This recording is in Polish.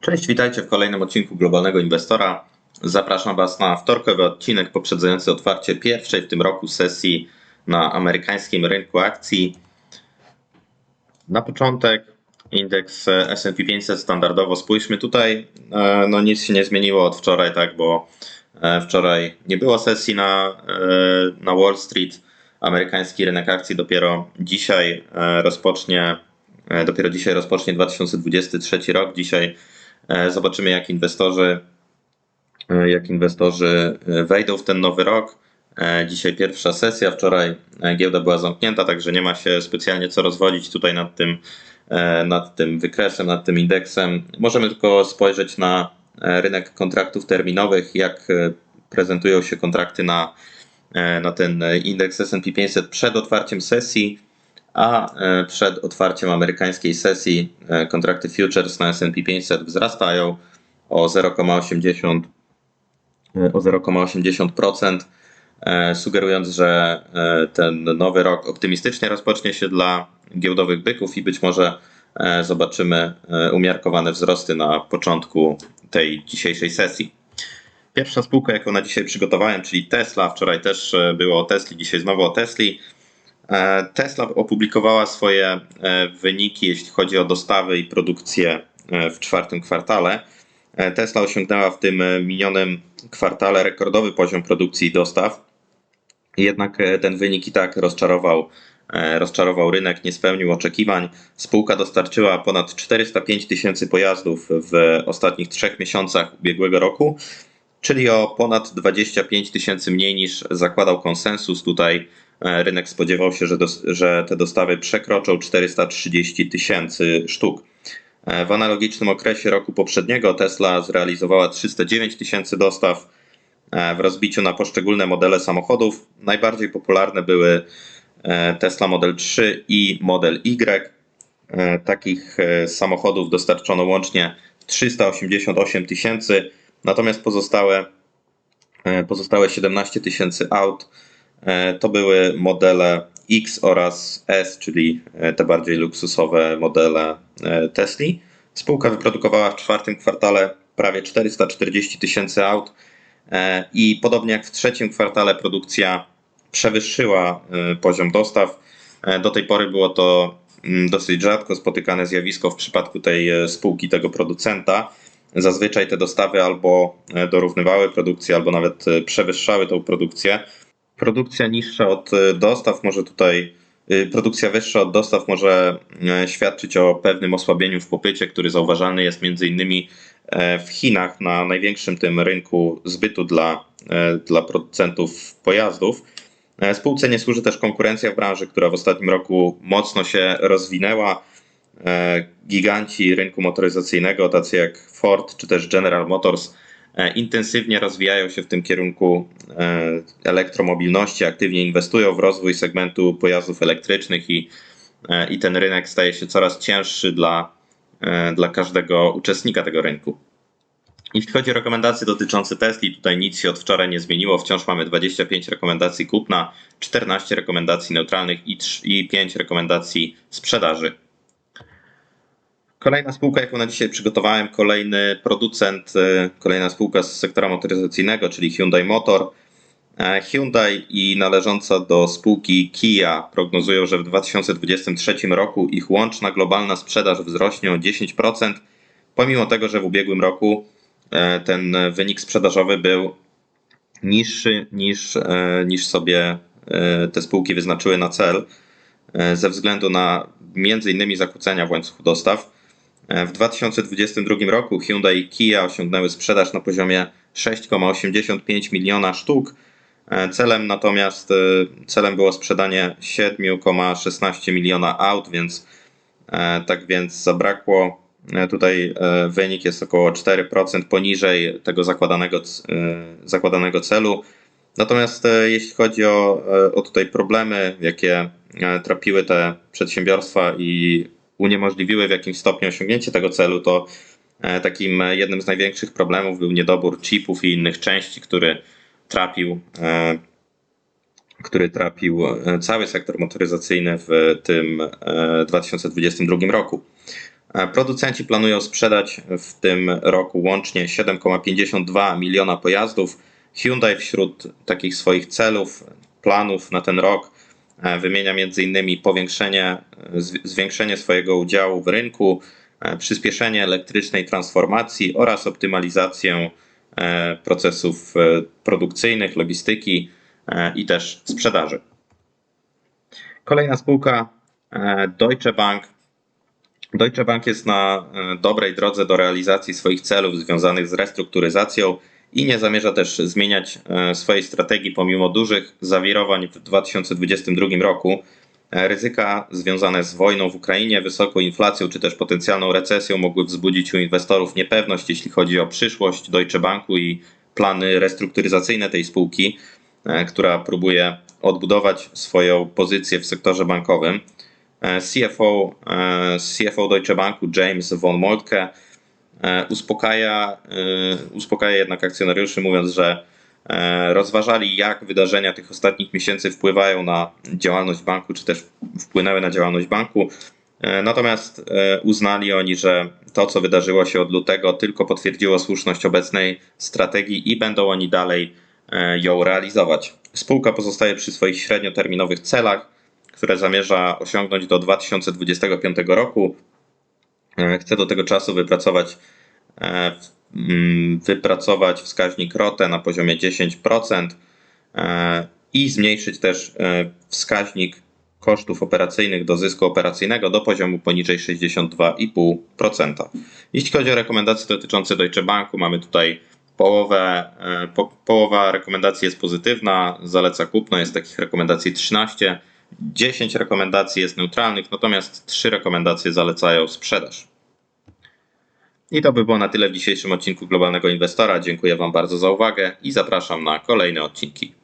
Cześć, witajcie w kolejnym odcinku Globalnego Inwestora. Zapraszam Was na wtorkowy odcinek poprzedzający otwarcie pierwszej w tym roku sesji na amerykańskim rynku akcji. Na początek indeks S&P 500 standardowo spójrzmy tutaj. e, No nic się nie zmieniło od wczoraj, tak, bo e, wczoraj nie było sesji na, e, na Wall Street. Amerykański rynek akcji dopiero dzisiaj e, rozpocznie E, Dopiero dzisiaj rozpocznie 2023 rok. Dzisiaj e, zobaczymy, jak inwestorzy, e, jak inwestorzy e, wejdą w ten nowy rok. E, Dzisiaj pierwsza sesja. Wczoraj e, giełda była zamknięta, także nie ma się specjalnie co rozwodzić tutaj nad tym, e, nad tym wykresem, nad tym indeksem. Możemy tylko spojrzeć na e, rynek kontraktów terminowych, jak e, prezentują się kontrakty na, e, na ten e, indeks S&P 500 przed otwarciem sesji a e, przed otwarciem amerykańskiej sesji e, kontrakty futures na S&P 500 wzrastają o 0,80 e, o 0,80%, e, sugerując, że ten nowy rok optymistycznie rozpocznie się dla giełdowych byków i być może zobaczymy umiarkowane wzrosty na początku tej dzisiejszej sesji. Pierwsza spółka, jaką na dzisiaj przygotowałem, czyli Tesla. Wczoraj też było o Tesli, dzisiaj znowu o Tesli. E, Tesla opublikowała swoje e, wyniki, jeśli chodzi o dostawy i produkcję e, w czwartym kwartale. Tesla osiągnęła w tym minionym kwartale rekordowy poziom produkcji i dostaw. Jednak ten wynik i tak rozczarował, rozczarował rynek, nie spełnił oczekiwań. Spółka dostarczyła ponad 405 tysięcy pojazdów w ostatnich trzech miesiącach ubiegłego roku, czyli o ponad 25 tysięcy mniej niż zakładał konsensus. Tutaj rynek spodziewał się, że, że te dostawy przekroczą 430 tysięcy sztuk. E, W analogicznym okresie roku poprzedniego Tesla zrealizowała 309 tysięcy dostaw e, w rozbiciu na poszczególne modele samochodów. Najbardziej popularne były e, Tesla Model 3 i Model Y. E, Takich e, samochodów dostarczono łącznie 388 tysięcy, natomiast pozostałe, e, pozostałe 17 tysięcy aut e, to były modele X oraz S, czyli e, te bardziej luksusowe modele e, Tesli. Spółka wyprodukowała w czwartym kwartale prawie 440 tysięcy aut e, i podobnie jak w trzecim kwartale produkcja przewyższyła e, poziom dostaw. E, Do tej pory było to mm, dosyć rzadko spotykane zjawisko w przypadku tej e, spółki, tego producenta. Zazwyczaj te dostawy albo e, dorównywały produkcji, albo nawet e, przewyższały tą produkcję. Produkcja niższa od e, dostaw może tutaj, e, produkcja wyższa od dostaw może e, świadczyć o pewnym osłabieniu w popycie, który zauważalny jest między innymi w Chinach na największym tym rynku zbytu dla, dla producentów pojazdów. Spółce nie służy też konkurencja w branży, która w ostatnim roku mocno się rozwinęła. Giganci rynku motoryzacyjnego, tacy jak Ford czy też General Motors, intensywnie rozwijają się w tym kierunku e, elektromobilności, aktywnie inwestują w rozwój segmentu pojazdów elektrycznych i, e, i ten rynek staje się coraz cięższy dla, e, dla każdego uczestnika tego rynku. Jeśli chodzi o rekomendacje dotyczące Tesli, tutaj nic się od wczoraj nie zmieniło. Wciąż mamy 25 rekomendacji kupna, 14 rekomendacji neutralnych i, 3, i 5 rekomendacji sprzedaży. Kolejna spółka, jaką na dzisiaj przygotowałem, kolejny producent, e, kolejna spółka z sektora motoryzacyjnego, czyli Hyundai Motor. E, Hyundai i należąca do spółki Kia prognozują, że w 2023 roku ich łączna globalna sprzedaż wzrośnie o 10%, pomimo tego, że w ubiegłym roku e, ten wynik sprzedażowy był niższy niż, niż sobie te spółki wyznaczyły na cel, ze względu na między innymi zakłócenia w łańcuchu dostaw. E, W 2022 roku Hyundai i Kia osiągnęły sprzedaż na poziomie 6,85 miliona sztuk. E, Celem natomiast e, celem było sprzedanie 7,16 miliona aut, więc tak więc zabrakło. Tutaj wynik jest około 4% poniżej tego zakładanego, zakładanego celu. Natomiast jeśli chodzi o, o tutaj problemy, jakie trapiły te przedsiębiorstwa i uniemożliwiły w jakimś stopniu osiągnięcie tego celu, to e, takim e, jednym z największych problemów był niedobór chipów i innych części, który trapił, e, który trapił cały sektor motoryzacyjny w tym e, 2022 roku. Producenci planują sprzedać w tym roku łącznie 7,52 miliona pojazdów. Hyundai wśród takich swoich celów, planów na ten rok wymienia m.in. powiększenie, e, zwi- zwiększenie swojego udziału w rynku, e, przyspieszenie elektrycznej transformacji oraz optymalizację e, procesów produkcyjnych, logistyki i też sprzedaży. Kolejna spółka Deutsche Bank. Deutsche Bank jest na dobrej drodze do realizacji swoich celów związanych z restrukturyzacją i nie zamierza też zmieniać e, swojej strategii pomimo dużych zawirowań w 2022 roku. E, Ryzyka związane z wojną w Ukrainie, wysoką inflacją czy też potencjalną recesją mogły wzbudzić u inwestorów niepewność, jeśli chodzi o przyszłość Deutsche Banku i plany restrukturyzacyjne tej spółki, e, która próbuje odbudować swoją pozycję w sektorze bankowym. CFO, CFO Deutsche Banku James von Moltke uspokaja, e, uspokaja jednak akcjonariuszy, mówiąc, że e, rozważali, jak wydarzenia tych ostatnich miesięcy wpływają na działalność banku, czy też wpłynęły na działalność banku. E, Natomiast e, uznali oni, że to, co wydarzyło się od lutego, tylko potwierdziło słuszność obecnej strategii i będą oni dalej e, ją realizować. Spółka pozostaje przy swoich średnioterminowych celach, które zamierza osiągnąć do 2025 roku. E, Chce do tego czasu wypracować, e, mm, wypracować wskaźnik ROTE na poziomie 10% e, i zmniejszyć też wskaźnik kosztów operacyjnych do zysku operacyjnego do poziomu poniżej 62,5%. Jeśli chodzi o rekomendacje dotyczące Deutsche Banku, mamy tutaj połowę, po, połowa rekomendacji jest pozytywna, zaleca kupno, jest takich rekomendacji 13, 10 rekomendacji jest neutralnych, natomiast 3 rekomendacje zalecają sprzedaż. I to by było na tyle w dzisiejszym odcinku Globalnego Inwestora. Dziękuję Wam bardzo za uwagę i zapraszam na kolejne odcinki.